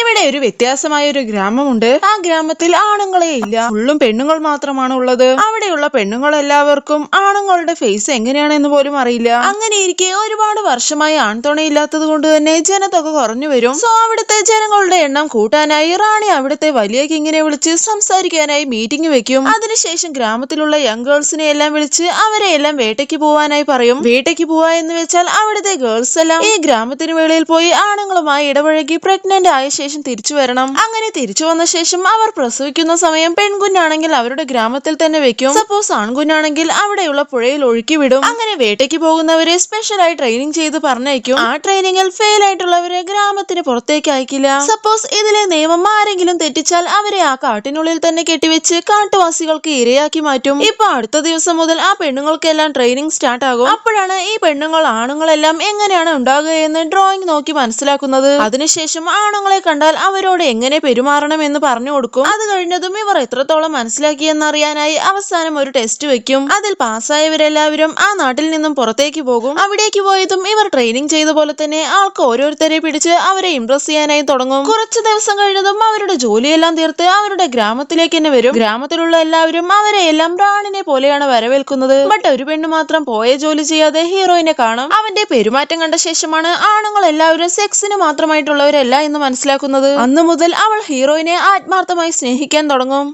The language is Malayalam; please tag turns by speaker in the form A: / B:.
A: ഇവിടെ ഒരു വ്യത്യാസമായ ഒരു ഗ്രാമമുണ്ട്. ആ ഗ്രാമത്തിൽ ആണുങ്ങളെ ഇല്ല. ഫുള്ളും പെണ്ണുങ്ങൾ മാത്രമാണ് ഉള്ളത്. അവിടെയുള്ള പെണ്ണുങ്ങൾ എല്ലാവർക്കും ആണുങ്ങളുടെ ഫേസ് എങ്ങനെയാണെന്ന് പോലും അറിയില്ല. അങ്ങനെ ഇരിക്കെ ഒരുപാട് വർഷമായി ആൺതുണയില്ലാത്തത് കൊണ്ട് തന്നെ ജനതൊക്കെ കുറഞ്ഞു വരും. സോ അവിടുത്തെ ജനങ്ങളുടെ എണ്ണം കൂട്ടാനായി റാണി അവിടുത്തെ വലിയ കിങ്ങിനെ വിളിച്ച് സംസാരിക്കാനായി മീറ്റിംഗ് വെക്കും. അതിനുശേഷം ഗ്രാമത്തിലുള്ള യങ് ഗേൾസിനെ എല്ലാം വിളിച്ച് അവരെ എല്ലാം വേട്ടയ്ക്ക് പോവാനായി പറയും. വേട്ടയ്ക്ക് പോവാ എന്ന് വെച്ചാൽ അവിടുത്തെ ഗേൾസ് എല്ലാം ഈ ഗ്രാമത്തിന് വെളിയിൽ പോയി ആണുങ്ങളുമായി ഇടപഴകി പ്രഗ്നന്റ് ആയ ശേഷം തിരിച്ചു വരണം. അങ്ങനെ തിരിച്ചു വന്ന ശേഷം അവർ പ്രസവിക്കുന്ന സമയം പെൺകുഞ്ഞാണെങ്കിൽ അവരുടെ ഗ്രാമത്തിൽ തന്നെ വെക്കും. സപ്പോസ് ആൺകുഞ്ഞാണെങ്കിൽ അവിടെയുള്ള പുഴയിൽ ഒഴുക്കി വിടും. അങ്ങനെ വേട്ടയ്ക്ക് പോകുന്നവരെ സ്പെഷ്യലായി ട്രെയിനിങ് ചെയ്ത് പറഞ്ഞയക്കും. ആ ട്രെയിനിങ്ങിൽ ഫെയിൽ ആയിട്ടുള്ളവരെ ഗ്രാമത്തിന് പുറത്തേക്ക് അയക്കില്ല. സപ്പോസ് ഇതിലെ നിയമം ആരെങ്കിലും തെറ്റിച്ചാൽ അവരെ ആ കാട്ടിനുള്ളിൽ തന്നെ കെട്ടിവെച്ച് കാട്ടുവാസികൾക്ക് ഇരയാക്കി മാറ്റും. ഇപ്പൊ അടുത്ത ദിവസം മുതൽ ആ പെണ്ണുങ്ങൾക്കെല്ലാം ട്രെയിനിങ് സ്റ്റാർട്ട് ആകും. അപ്പോഴാണ് ഈ പെണ്ണുങ്ങൾ ആണുങ്ങളെല്ലാം എങ്ങനെയാണ് ഉണ്ടാകുക എന്ന് ഡ്രോയിങ് നോക്കി മനസ്സിലാക്കുന്നത്. അതിനുശേഷം ആണുങ്ങളെ കണ്ടാൽ അവരോട് എങ്ങനെ പെരുമാറണം എന്ന് പറഞ്ഞു കൊടുക്കും. അത് കഴിഞ്ഞതും ഇവർ എത്രത്തോളം മനസ്സിലാക്കിയെന്നറിയാനായി അവസാനം ഒരു ടെസ്റ്റ് വെക്കും. അതിൽ പാസ്സായവരെല്ലാവരും ആ നാട്ടിൽ നിന്നും പുറത്തേക്ക് പോകും. അവിടേക്ക് പോയതും ഇവർ ട്രെയിനിങ് ചെയ്ത പോലെ തന്നെ ആൾക്ക് ഓരോരുത്തരെ പിടിച്ച് അവരെ ഇംപ്രസ് ചെയ്യാനായി തുടങ്ങും. കുറച്ച് ദിവസം കഴിഞ്ഞതും അവരുടെ ജോലിയെല്ലാം തീർത്ത് അവരുടെ ഗ്രാമത്തിലേക്ക് തന്നെ വരും. ഗ്രാമത്തിലുള്ള എല്ലാവരും അവരെ എല്ലാം റാണിനെ പോലെയാണ് വരവേൽക്കുന്നത്. ബട്ട് ഒരു പെണ്ണ് മാത്രം പോയ ജോലി ചെയ്യാതെ ഹീറോയിനെ കാണും. അവന്റെ പെരുമാറ്റം കണ്ട ശേഷമാണ് ആണുങ്ങൾ എല്ലാവരും സെക്സിന് മാത്രമായിട്ടുള്ളവരല്ല എന്ന് മനസ്സിലാക്കുന്നത്. അന്നു മുതൽ അവൾ ഹീറോയിനെ ആത്മാർത്ഥമായി സ്നേഹിക്കാൻ തുടങ്ങും.